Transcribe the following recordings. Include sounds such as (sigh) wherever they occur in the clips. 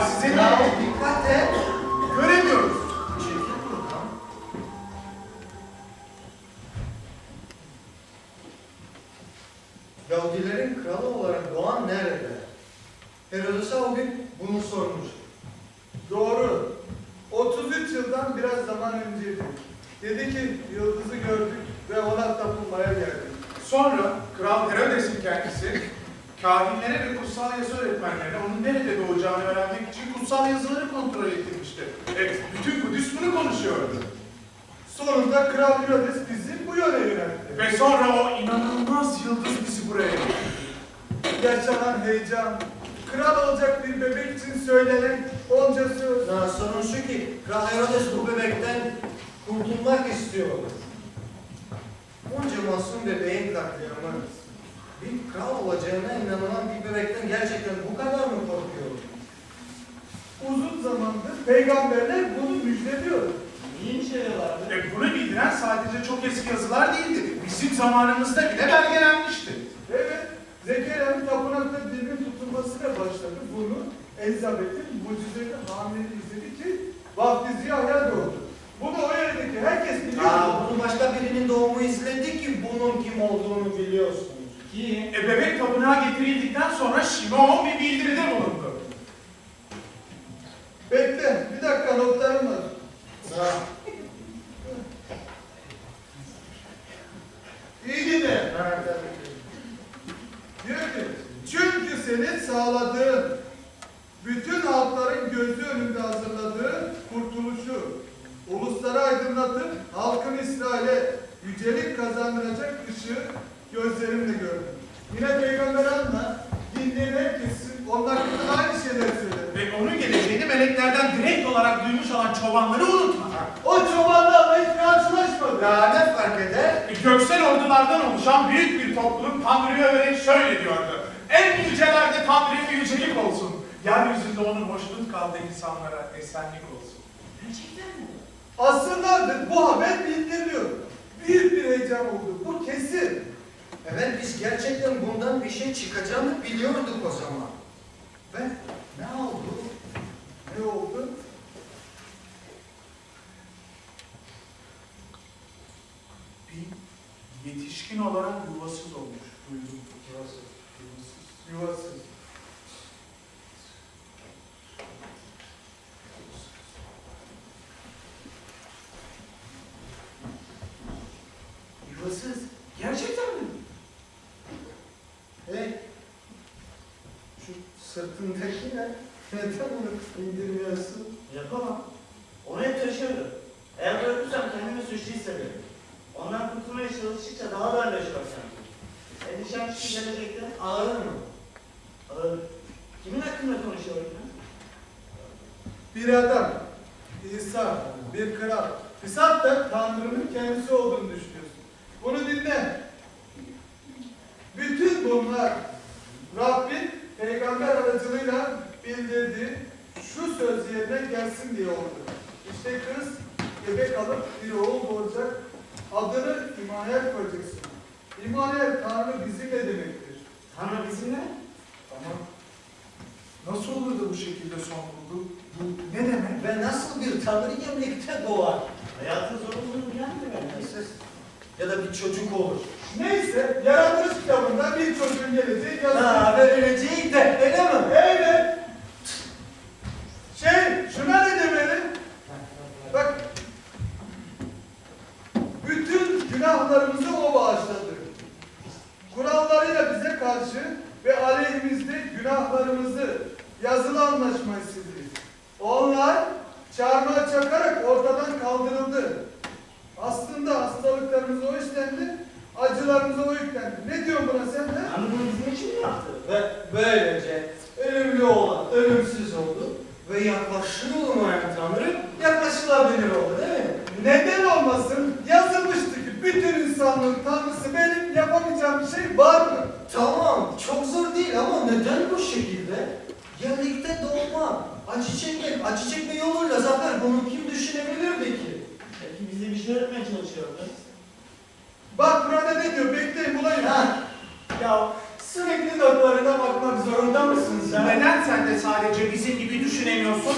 var kahinlere ve kutsal yazı öğretmenlerine onun nerede doğacağını öğrenmek için kutsal yazıları kontrol ettirmişti. Evet, bütün Kudüs bunu konuşuyordu. Sonunda Kral Herodes bizi bu yöne yöneltti. Ve sonra o inanılmaz yıldız bizi buraya getirdi. Yaşanan heyecan, kral olacak bir bebek için söylenen onca söz. Ya sorun şu ki Kral Herodes bu bebekten kurtulmak istiyor. Onca masum bebeğin katliamı. Bir kral olacağına inanılan bir bebekten gerçekten bu kadar mı korkuyor? Uzun zamandır peygamberler bunu müjdeliyor. Niye içeriyorlardı? E bunu bildiren sadece çok eski yazılar değildi. Bizim zamanımızda bile belgelenmişti. Evet, Zekeriya'nın tapınakta dinin tutulmasıyla başladı. Bunu Elizabeth'in mucizeli hamile izledi ki vaftiz Yahya doğdu. Bunu o yerdeki herkes biliyor. Aa, bunu başka birinin doğumu izledi ki bunun kim olduğunu biliyorsunuz. Kim? E bebek tapınağa getirildikten sonra Şimon bir bildiride bulundu. Göksel ordulardan oluşan büyük bir topluluk Tanrı'yı överek şöyle diyordu. En yücelerde Tanrı'ya yücelik olsun. Yeryüzünde onun hoşnut kaldığı insanlara esenlik olsun. Gerçekten mi? Asırlardır bu haber bildiriliyor. Büyük bir heyecan oldu. Bu kesin. Evet biz gerçekten bundan bir şey çıkacağını biliyorduk o zaman. Ve ne oldu? Ne oldu? Bir yetişkin olarak yuvasız olmuş. Duydum. Yuvasız. Yuvasız. Yuvasız. Gerçekten mi? Hey. Şu sırtındaki ne? Neden onu indirmiyorsun? Yapamam. Onu hep taşıyorum. Eğer bırakırsam kendimi suçlu hissederim. Ondan kurtulmaya çalıştıkça daha da ağırlaşıyor sanki. Endişem şu ki gelecekte ağır mı? Ağır. Kimin hakkında konuşuyorum ben? Bir adam, İsa, bir kral. Pisat da Tanrı'nın kendisi olduğunu düşünüyorsun. Bunu dinle. Bütün bunlar Rabbin peygamber aracılığıyla bildirdiği şu söz yerine gelsin diye oldu. İşte kız bebek alıp bir oğul doğacak. Adını İmanuel koyacaksın. İmanuel Tanrı bizimle demektir. Tanrı bizimle. Tamam. Nasıl olur da bu şekilde son buldu? Bu? (laughs) Ve nasıl bir tanrı birlikte doğar? Hayatın zorunluluğunu gelmiyor. Ya da bir çocuk olur. Neyse, yaratılış kitabında bir çocuğun geleceği yazıyor. Ha, verileceği de öyle mi? Evet. Ortadan kaldırıldı. Aslında hastalıklarımız o üstlendi, acılarımız o yüklendi. Ne diyorsun buna sen de? Tanrı bunu bizim için mi yaptı? Ve böylece ölümlü olan ölümsüz oldu. Ve yaklaşılmayan Tanrı yaklaşılabilir oldu değil mi? Neden olmasın? Yazılmıştı ki bütün insanlığın tanrısı benim yapamayacağım bir şey var mı? Tamam, çok zor değil ama neden bu şekilde? Birlikte doğma, Acı çekmek, acı çekme yoluyla zaten bunu kim düşünebilirdi ki? Belki bizi bir şey öğretmeye çalışıyordu. Bak burada ne diyor? Bekleyin bulayım. Ha. Ya sürekli notlarına bakmak zorunda mısın sen? Neden sen de sadece bizim gibi düşünemiyorsun?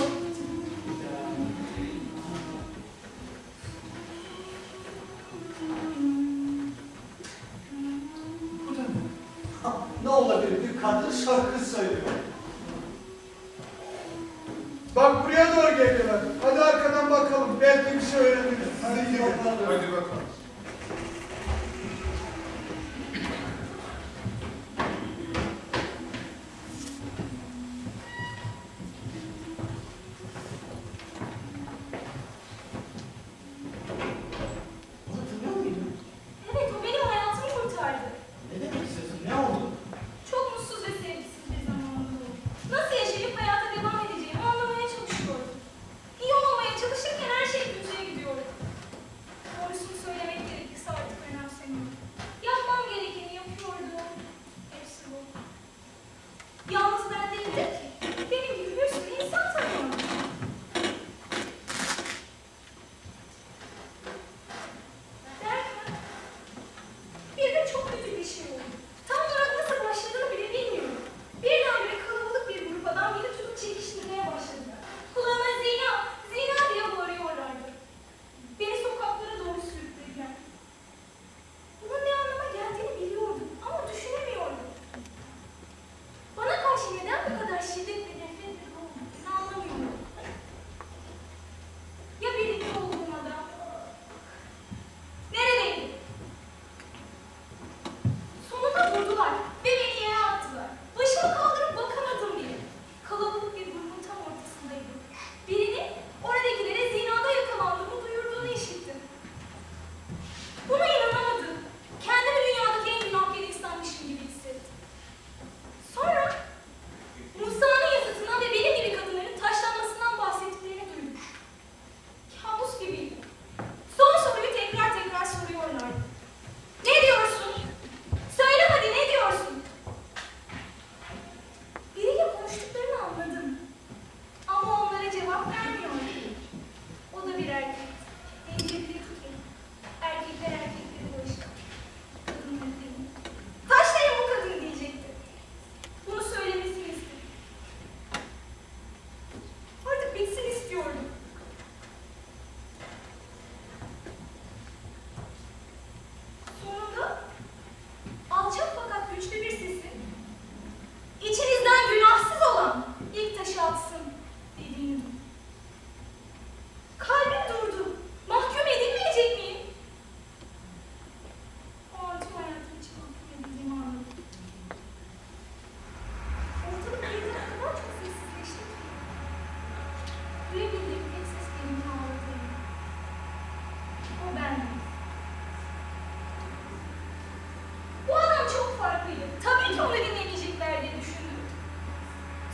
Hayır, tabii ki onu dinlemeyecekler diye düşündüm.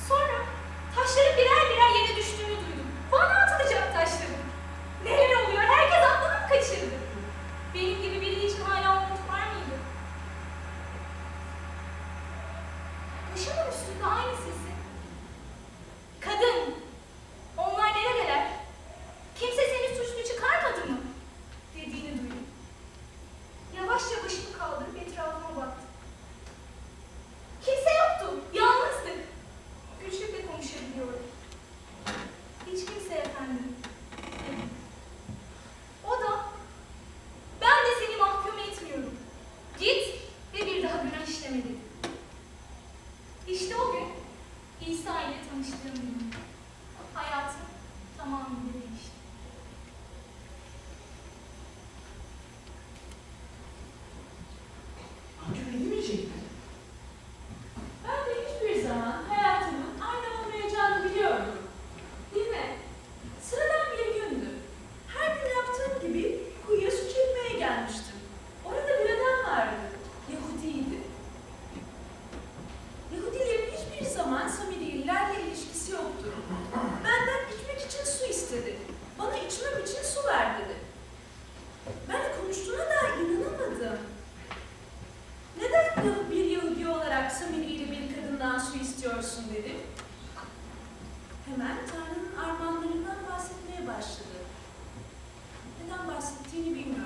Sonra taşların birer birer yere düştüğünü duydum. Bana continue being.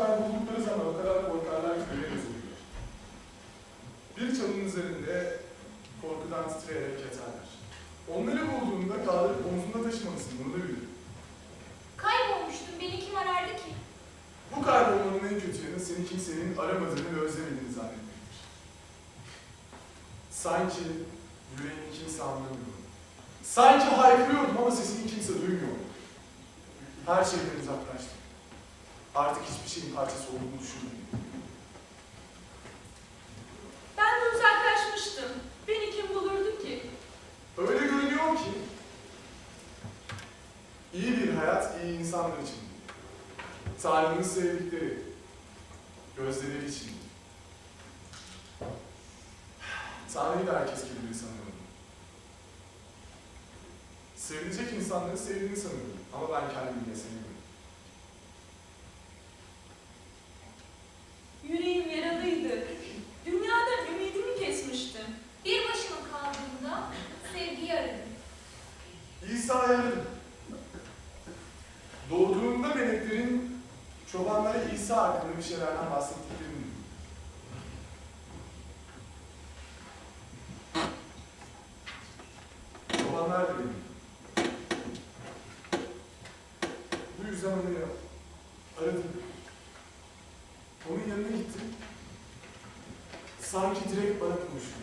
çocuklar buldukları zaman o kadar korkarlar ki öyle üzülürler. Bir çalının üzerinde korkudan titreyerek yatarlar. Onları bulduğunda kaldırıp omzunda taşımalısın, bunu da bilin. Kaybolmuştum, beni kim arardı ki? Bu kaybolmanın en kötü yanı seni kimsenin aramadığını ve özlemediğini zannetmektir. Sanki yüreğini kimse anlamıyor. Sanki haykırıyordum ama sesini kimse duymuyor. Her şeyden uzaklaştım artık hiçbir şeyin parçası olduğunu düşünmüyorum. Ben de uzaklaşmıştım. Beni kim bulurdu ki? Öyle görünüyor ki. İyi bir hayat iyi insanlar için. Tanrı'nın sevdikleri, gözleri için. Tanrı'yı da herkes gibi bir sanıyorum. Sevilecek insanları sevdiğini sanıyorum ama ben kendimi de seviyorum. Bir şeylerden bahsettiklerini duydum. Çobanlar da benim. Bu yüzden onu aradım. Onun yanına gittim. Sanki direkt bana konuştu.